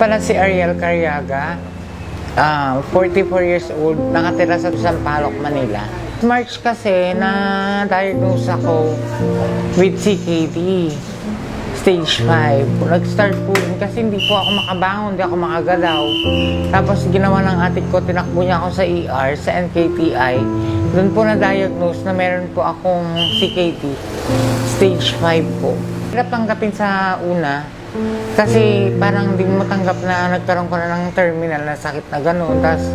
pala si Ariel Carriaga, ah 44 years old, nakatira sa Sampaloc, Manila. March kasi na diagnose ako with CKD, stage 5. Nag-start po yun kasi hindi po ako makabangon, hindi ako makagalaw. Tapos ginawa ng atik ko, tinakbo niya ako sa ER, sa NKTI. Doon po na-diagnose na meron po akong CKD, stage 5 po. Hirap tanggapin sa una, kasi parang hindi mo matanggap na nagkaroon ko na ng terminal na sakit na gano'n. Tapos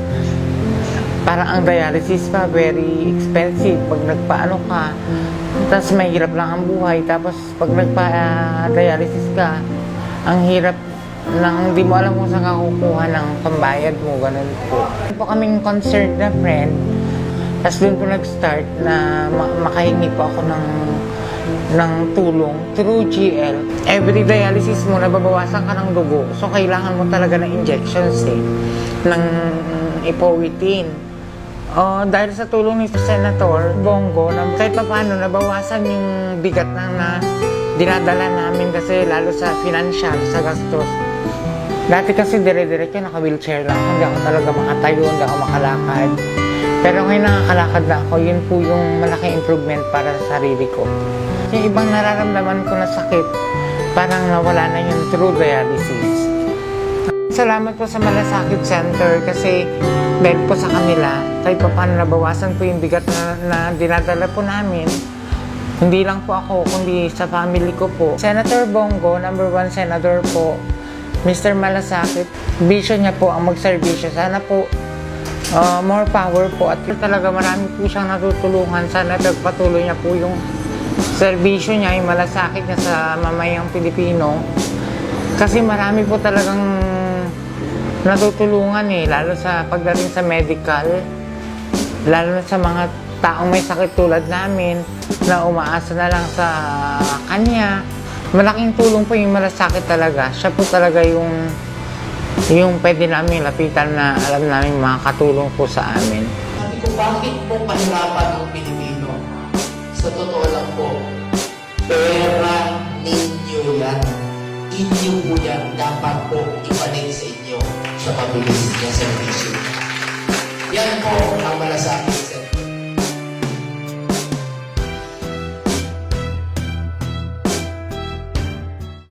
parang ang dialysis pa, very expensive pag nagpaano ka. Tapos mahirap lang ang buhay. Tapos pag nagpa-dialysis ka, ang hirap nang hindi mo alam kung saan ka ng pambayad mo, ganun po. Po kaming concerned na friend, tapos doon po nag-start na ma- makahingi po ako ng ng tulong through GL. Every dialysis mo, nababawasan ka ng dugo. So, kailangan mo talaga ng injections eh, ng ipowitin. Oh, dahil sa tulong ni Senator Bongo, na kahit pa paano nabawasan yung bigat na, na dinadala namin kasi lalo sa financial, sa gastos. Dati kasi dire-diretso naka-wheelchair lang. Hindi ako talaga makatayo, hindi ako makalakad. Pero ngayon nakakalakad na ako, yun po yung malaking improvement para sa sarili ko. Yung ibang nararamdaman ko na sakit, parang nawala na yun through dialysis. Salamat po sa Malasakit Center kasi dahil po sa kanila, kahit pa paano nabawasan po yung bigat na, na dinadala po namin. Hindi lang po ako, kundi sa family ko po. Senator Bongo, number one senator po, Mr. Malasakit, vision niya po ang magserbisyo. Sana po uh, more power po at talaga marami po siyang natutulungan. Sana pagpatuloy niya po yung serbisyo niya, yung malasakit niya sa mamayang Pilipino. Kasi marami po talagang natutulungan eh, lalo sa pagdating sa medical, lalo na sa mga taong may sakit tulad namin na umaasa na lang sa kanya. Malaking tulong po yung malasakit talaga. Siya po talaga yung yung pwede namin lapitan na alam namin makakatulong po sa amin. Sabi ko, bakit po kahirapan ang Pilipino? Sa totoo lang po, pera ninyo yan. Inyo po yan. Dapat po ibalik sa inyo sa pabilis ng servisyo. Yan po ang malasakit